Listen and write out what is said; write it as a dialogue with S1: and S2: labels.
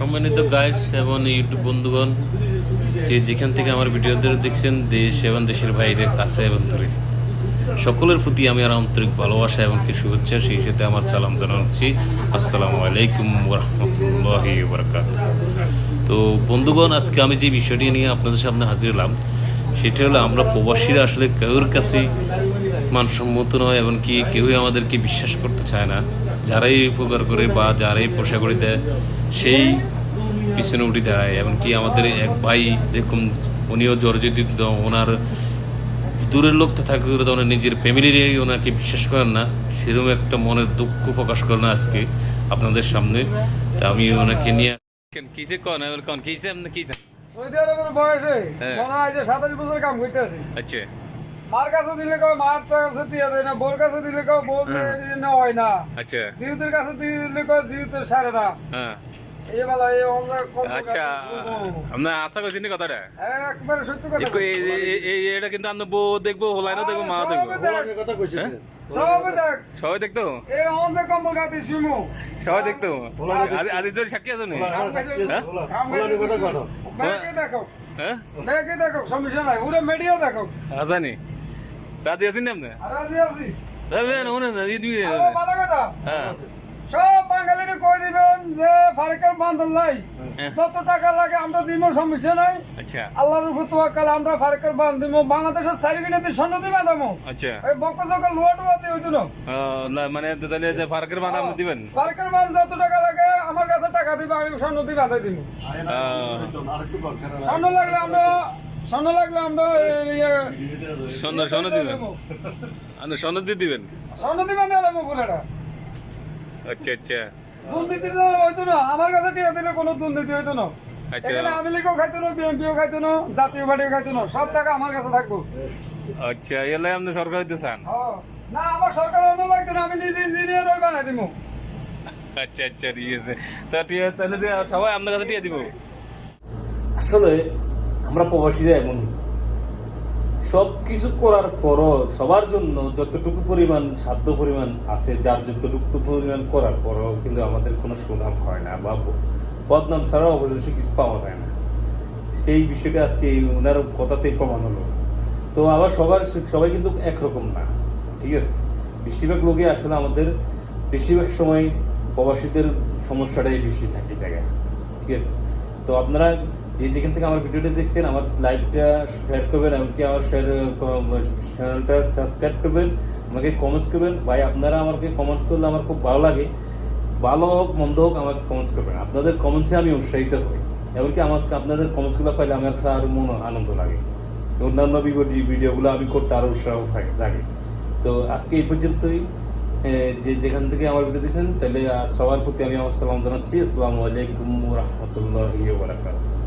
S1: সম্মানিত গাইস এবং ইউটিউব বন্ধুগণ, যে যেখান থেকে আমার ভিডিওতে দেখছেন, দেশ এবং দেশের বাইরে, কাছে এবং দূরে, সকলের প্রতি আমি আর আন্তরিক ভালোবাসা এবং কি শুভেচ্ছা, সেই সাথে আমার সালাম জানাচ্ছি। আসসালামু আলাইকুম রহমতুল্লাহ বরকাত তো বন্ধুগণ, আজকে আমি যে বিষয়টি নিয়ে আপনাদের সামনে হাজির হলাম, সেটা হলো আমরা প্রবাসীরা আসলে কেউর কাছে মানসম্মত নয় এমনকি কেউই আমাদেরকে বিশ্বাস করতে চায় না। যারাই উপকার করে বা যারাই পোষা করে দেয় সেই পিছনে উঠে দাঁড়ায়। এমনকি আমাদের এক ভাই এরকম উনিও জর্জিত ওনার দূরের লোক তো থাকে তো ওনার নিজের ফ্যামিলিরই ওনাকে বিশ্বাস করেন না। সেরকম একটা মনের দুঃখ প্রকাশ করেন আজকে আপনাদের সামনে। তা আমি ওনাকে নিয়ে কিসে কন কন কিসে আপনি কি
S2: সৌদি আরবের বয়সে
S1: হ্যাঁ।
S2: মনে হয় যে সাতাশ বছর কাম
S1: আচ্ছা।
S2: মার কাছে দিলে কেউ মার কাছে টিয়া দেয় না বোর কাছে দিলে বোর না হয় না।
S1: আচ্ছা।
S2: জিউতের কাছে দিলে কেউ জিউতের সারে না।
S1: হ্যাঁ। আচ্ছা আশা কথাটা?
S2: একবারে সত্য কথা
S1: একটু এই- এই- এই এটা কিন্তু আপনার বউ দেখব হোলাইনও দেখব মা দেখব। হ্যাঁ?
S2: সব দেখ।
S1: সবাই দেখতো? সবাই দেখতো? আদি তোর সাক্ষী আছো নি?
S2: দেখো
S1: হ্যাঁ?
S2: দেখো সমস্যা নাই। পুরো মিডিয়া দেখো।
S1: আজানি। রাতে আছেন না আপনি? দিদি
S2: আরও ভালো কথা?
S1: হ্যাঁ।
S2: সব বাঙালিরে কই দিবেন যে ফারেকের বান্ধব নাই?
S1: হ্যাঁ।
S2: যত টাকা লাগে আমরা দিব সমস্যা নাই।
S1: আচ্ছা।
S2: আল্লাহর উপর তোয়াক্কাল আমরা ফারেকের বান্ধ দিব বাংলাদেশের কিনে দিয়ে স্বর্ণ দিয়ে বাঁধামো
S1: আচ্ছা।
S2: এই বক্ক চক্ক লোয়া টোয়া দিয়ে হইতো না।
S1: না মানে তাহলে যে ফারাকের বাঁধা আপনি দিবেন?
S2: ফারেকের বান্ধ যত টাকা লাগে আমার কাছে টাকা দিবে আমি স্বর্ণ দিয়ে বাঁধাই দিব স্বর্ণ লাগলে আমরা স্বর্ণ লাগলে আমরা
S1: স্বর্ণ স্বর্ণ দিবেন? আপনি স্বর্ণ দিয়ে দিবেন?
S2: স্বর্ণ দিয়ে বাঁধা এলাম পুরাটা
S1: আচ্ছা আচ্ছা।
S2: দুর্নীতি তো হইতো না আমার কাছে টিয়া দিলে কোনো দুর্নীতি হইতো না।
S1: আচ্ছা।
S2: এখানে আওয়ামী খাইতো না বিএনপিও খাইতো না জাতীয় পার্টিও খাইতো না সব টাকা আমার কাছে থাকব।
S1: আচ্ছা এলে আপনি সরকার দিতে চান।
S2: না আমার সরকার অন্য লাগতো না আমি নিজে ইঞ্জিনিয়ার হয়ে বানাই দিব
S1: আচ্ছা আচ্ছা ঠিক আছে। তা ঠিক তাহলে দিয়ে সবাই আপনার কাছে দিয়ে দিব?
S3: আসলে আমরা প্রবাসীরা এমনই। সব কিছু করার পরও সবার জন্য যতটুকু পরিমাণ সাধ্য পরিমাণ আছে, যার যতটুকু পরিমাণ করার পরও কিন্তু আমাদের কোনো সুনাম হয় না বা বদনাম ছাড়াও অবশেষ কিছু পাওয়া যায় না। সেই বিষয়টা আজকে ওনার কথাতেই প্রমাণ হলো। তো আবার সবার সবাই কিন্তু একরকম না, ঠিক আছে? বেশিরভাগ লোকে আসলে আমাদের বেশিরভাগ সময় প্রবাসীদের সমস্যাটাই বেশি থাকে জায়গায়, ঠিক আছে? তো আপনারা যে যেখান থেকে আমার ভিডিওটা দেখছেন, আমার লাইভটা শেয়ার করবেন, এমনকি আমার শেয়ার চ্যানেলটা সাবস্ক্রাইব করবেন, আমাকে কমেন্টস করবেন। ভাই, আপনারা আমাকে কমেন্টস করলে আমার খুব ভালো লাগে। ভালো হোক, মন্দ হোক, আমাকে কমেন্টস করবেন। আপনাদের কমেন্টসে আমি উৎসাহিত হই। এমনকি আমার আপনাদের কমেন্টসগুলো পাইলে আমার আরও মন আনন্দ লাগে। অন্যান্য ভিডিও ভিডিওগুলো আমি করতে আরও উৎসাহ হয়- জাগে। তো আজকে এই পর্যন্তই। যে যেখান থেকে আমার ভিডিও দেখছেন, তাহলে সবার প্রতি আমি আমার সালাম জানাচ্ছি। আসসালামু আলাইকুম রহমতুল্লাহ বারাকাতুহ।